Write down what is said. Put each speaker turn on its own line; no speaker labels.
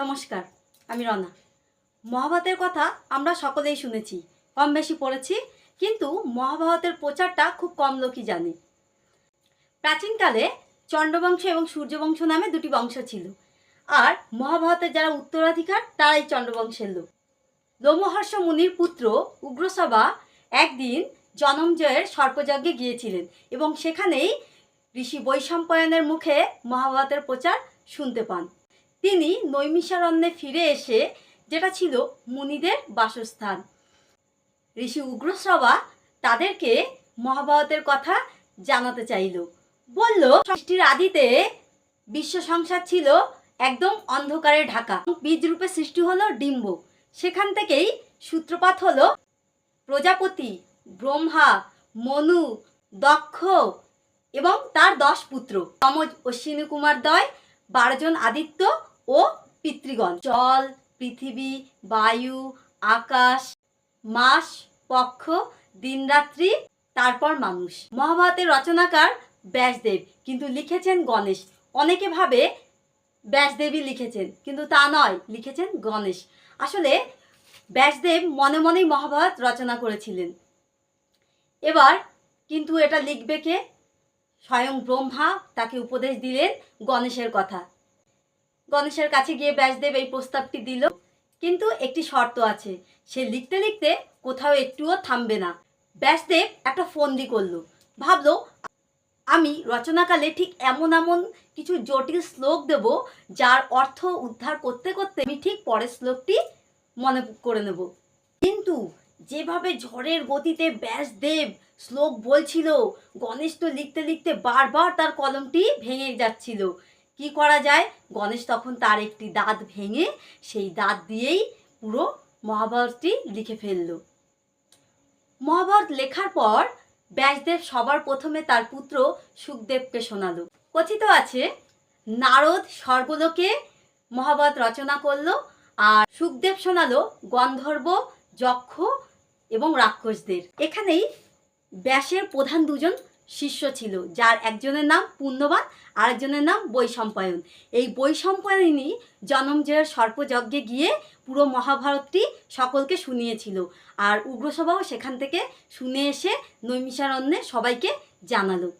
নমস্কার, আমি রনা। মহাভারতের কথা আমরা সকলেই শুনেছি কম বেশি পড়েছি, কিন্তু মহাভারতের প্রচারটা খুব কম লোকই জানে। প্রাচীনকালে চণ্ডবংশ এবং সূর্যবংশ নামে দুটি বংশ ছিল, আর মহাভারতের যারা উত্তরাধিকার, তারাই চণ্ডবংশের লোক। লোমহর্ষ মুনির পুত্র উগ্রসভা একদিন জনমজয়ের সর্পযজ্ঞে গিয়েছিলেন এবং সেখানেই ঋষি বৈশম্পায়নের মুখে মহাভারতের প্রচার শুনতে পান। তিনি নৈমিষারণ্যে ফিরে এসে, যেটা ছিল মুনিদের বাসস্থান। ঋষি উগ্রশ্রবা তাদেরকে মহাভারতের কথা জানাতে চাইল। বলল, সৃষ্টির আদিতে বিশ্ব সংসার ছিল একদম অন্ধকারে ঢাকা। বীজ রূপে সৃষ্টি হলো ডিম্ব। সেখান থেকেই সূত্রপাত হলো প্রজাপতি, ব্রহ্মা, মনু, দক্ষ এবং তার দশ পুত্র। তমজ অশ্বিনী কুমার দয়, বারোজন আদিত্য ও পিতৃগণ। জল, পৃথিবী, বায়ু, আকাশ, মাস, পক্ষ, দিনরাত্রি, তারপর মানুষ। মহাভারতের রচনাকার ব্যাসদেব, কিন্তু লিখেছেন গণেশ। অনেকে ভাবে ব্যাসদেবী লিখেছেন, কিন্তু তা নয়, লিখেছেন গণেশ। আসলে ব্যাসদেব মনে মনেই মহাভারত রচনা করেছিলেন। এবার কিন্তু এটা লিখবে কে? স্বয়ং ব্রহ্মা তাকে উপদেশ দিলেন গণেশের কথা। গণেশের কাছে গিয়ে ব্যাসদেব এই প্রস্তাবটি দিল। কিন্তু একটি শর্ত আছে, সে লিখতে লিখতে কোথাও একটুও থামবে না। ব্যাসদেব একটা ফন্দি করল। ভাবলো, আমি রচনাকালে ঠিক এমন এমন কিছু জটিল শ্লোক দেব, যার অর্থ উদ্ধার করতে করতে আমি ঠিক পরের শ্লোকটি মনে করে নেব। কিন্তু যেভাবে ঝড়ের গতিতে ব্যাসদেব শ্লোক বলছিল, গণেশ তো লিখতে লিখতে বারবার তার কলমটি ভেঙে যাচ্ছিল। কি করা যায়? গণেশ তখন তার একটি দাঁত ভেঙে সেই দাঁত দিয়েই পুরো মহাভারতটি লিখে ফেলল। মহাভারত লেখার পর ব্যাসদেব সবার প্রথমে তার পুত্র সুখদেবকে শোনালো। কথিত আছে, নারদ স্বর্গলোকে মহাভারত রচনা করল আর সুখদেব শোনালো গন্ধর্ব, যক্ষ এবং রাক্ষসদের। এখানেই ব্যাসের প্রধান দুজন শিষ্য ছিল, যার একজনের নাম পুণ্যবান, আরেকজনের নাম বৈসম্পায়ন। এই বৈশম্পায়নই জনমজয়ের সর্পযজ্ঞে গিয়ে পুরো মহাভারতটি সকলকে শুনিয়েছিল। আর উগ্রসভাও সেখান থেকে শুনে এসে নৈমিষারণ্যে সবাইকে জানালো।